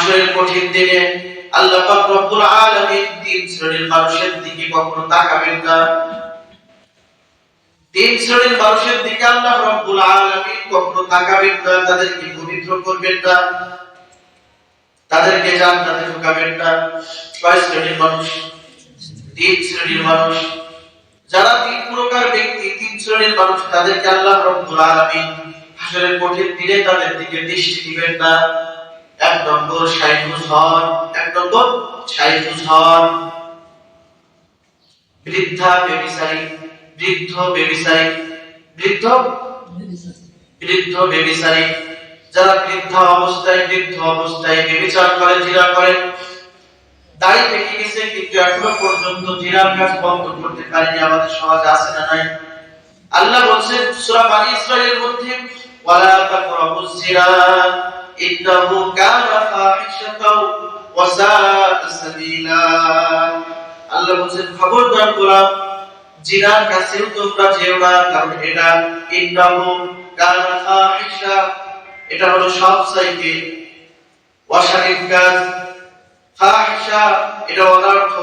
হাসরের কঠিন দিনে আল্লাহ পাক রব্বুল আলামিন তিন শ্রেণির মানুষের দিকে কখনো তাকাবেন না। তিন শ্রেণির মানুষের দিকে আল্লাহ রব্বুল আলামিন কখনো তাকাবেন না, তাদেরকে পবিত্র করবেন না, তাদেরকে জান্নাতে ঢোকাবেন না। কয় শ্রেণির মানুষ, তিন শ্রেণির মানুষ, যারা তিন প্রকার ব্যক্তি, তিন শ্রেণির মানুষ, তাদেরকে আল্লাহ রব্বুল আলামিন হাসরের কঠিন দিনে তাদের দিকে দৃষ্টি দিবেন না। এক নম্বর সাইফুস হন এক নম্বর সাইফুস হন বৃদ্ধা বেবিসারি বৃদ্ধ বেবিসারি বৃদ্ধ বৃদ্ধ বেবিসারি যারা বৃদ্ধ অবস্থায় বৃদ্ধ অবস্থায় বেবিচার করে জিরা করেন দাড়ি পেকে গেছে, কিন্তু এখনও পর্যন্ত জিরার কাজ বন্ধ করতে পারেনি আমাদের সমাজে, আছে না নাই? আল্লাহ বলছেন, সূরা বানি ইসরাইলের মধ্যে, ওয়ালা তাকরাবুজ জিনা। কানা ফাহিশাতাও ওয়া সাআ সাবিলা আল্লাহ বলছেন, খবরদার তোমরা জিনার কাছেও তোমরা যেও না, কারণ এটা ইন্নাহু কানা ফাহিশা। এটা হলো সব চাইতে অশালীন কাজ ফাহিশা, এটা অনর্থ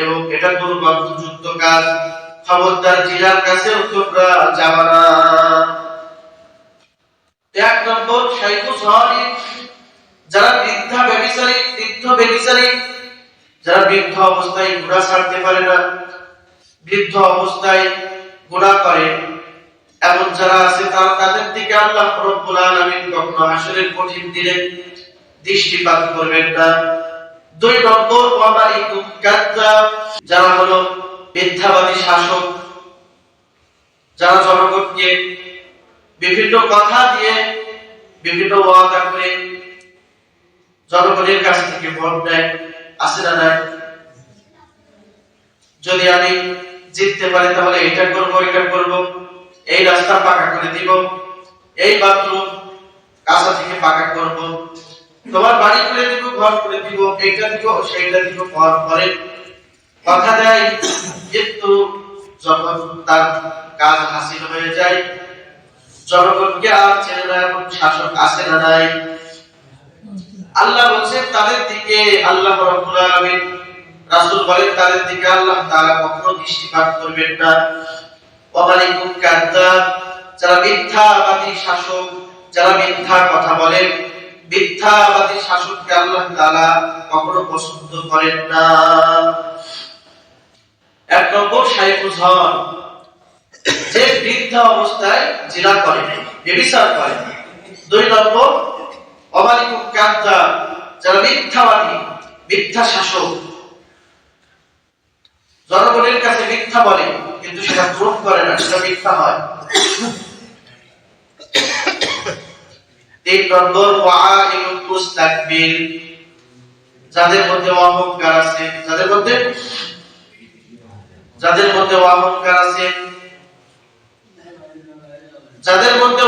এবং এটা দুর্গন্ধযুক্ত কাজ। খবরদার জিনার কাছেও তোমরা যাবা না। এক নম্বর শাইখুস হওয়ানি যারা বৃদ্ধা ব্যবিচারী বৃদ্ধ ব্যবিচারী যারা বৃদ্ধ অবস্থায় গুণা ছাড়তে পারে না, বৃদ্ধ অবস্থায় গুণা করে এমন যারা আছে তারা তাদের দিকে আল্লাহ রব্বুল আলামিন কখনো হাসরের কঠিন দিনে দৃষ্টিপাত করবেন না। দুই নম্বর, ওয়ামালিকুম কাজ্জাব যারা হলো মিথ্যাবাদী শাসক, যারা জনগণকে বিভিন্ন কথা দিয়ে বিভিন্ন ওয়াদা করে জনগণের কাছ থেকে ভোট নেয় আসে না নাই? যদি আমি জিততে পারি, তাহলে এটা করব এটা করব, এই রাস্তা পাকা করে দিব, এই বাথরুম কাঁচা থেকে পাকা করব, তোমার বাড়ি করে দিব, ঘর করে দিব, এইটা দিব, সেইটা দিব ঘর করে কথা দেয়, কিন্তু যখন তার কাজ হাসিল হয়ে যায় জনগণকে আর চেনে না এবং শাসক আসে না নাই। আল্লাহ বলছেন, তাদের দিকে আল্লাহ রাব্বুল আলামিন, রাসূল বলেন, তাদের দিকে আল্লাহ তাআলা কখনো দৃষ্টিপাত করবেন না। ওয়ালাইকুম কাযযাব, যারা মিথ্যাবাদী শাসক, যারা মিথ্যা কথা বলেন, মিথ্যাবাদী শাসককে আল্লাহ তাআলা কখনো পছন্দ করেন না। এক নম্বর সাইফুল হন যে বৃদ্ধ অবস্থায় জিনা করে ব্যভিচার করে দুই নম্বর অমালিকুম কাদ্দা যারা মিথ্যাবাদী, মিথ্যা শাসক, জনগণের কাছে মিথ্যা বলে, কিন্তু সেটা প্রুফ করে না, সেটা মিথ্যা হয়। তিন নম্বর, ওয়াইলুল মুস্তাকবির যাদের মধ্যে অহংকার আছে, যাদের মধ্যে? যাদের মধ্যে অহংকার আছে যাদের মধ্যে